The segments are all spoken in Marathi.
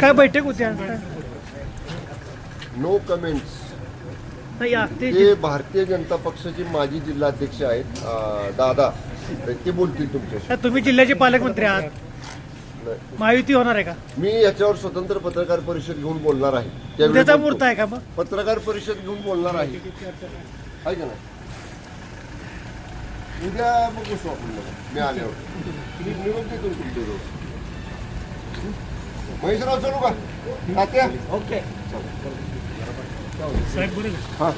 काय बैठक होती नो कमेंट्स ते भारतीय जनता पक्षाचे माजी जिल्हाध्यक्ष आहेत दादा ते बोलतील तुमच्या तुम्ही जिल्ह्याचे पालकमंत्री आहात. महायुती होणार आहे का? मी याच्यावर स्वतंत्र पत्रकार परिषद घेऊन बोलणार आहे. त्यावेळी बोलतो. मुहूर्त आहे का मग? पत्रकार परिषद घेऊन बोलणार आहे. आहे का नाही? उद्या बघू शो आपण मग, मी आल्यावर. मी निरोप देतो तुमच्याजवळ महेशराव चलू का? तात्या? ओके. हा.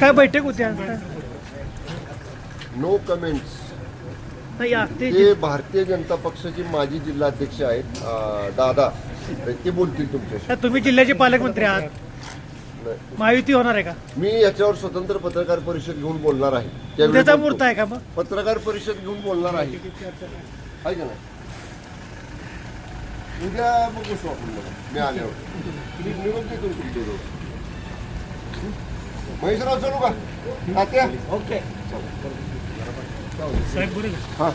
काय बैठक होती आज? नो कमेंट्स नाही ते ते भारतीय जनता पक्षाचे माजी जिल्हाध्यक्ष आहेत अं, दादा. ते बोलतील तुमच्याशी. आता तुम्ही जिल्ह्याचे पालकमंत्री आहात. नाही. महायुती होणार आहे का? मी याच्यावर स्वतंत्र पत्रकार परिषद घेऊन बोलणार आहे. त्यावेळी उद्याचा बोलतो. मुहूर्त आहे का मग? पत्रकार परिषद घेऊन बोलणार आहे. आहे का नाही? उद्या बघू शो आपण मग, मी आल्यावर. मी निरोप देतो ना तुमच्याजवळ महेशराव चलू का? तात्या? ओके. हा.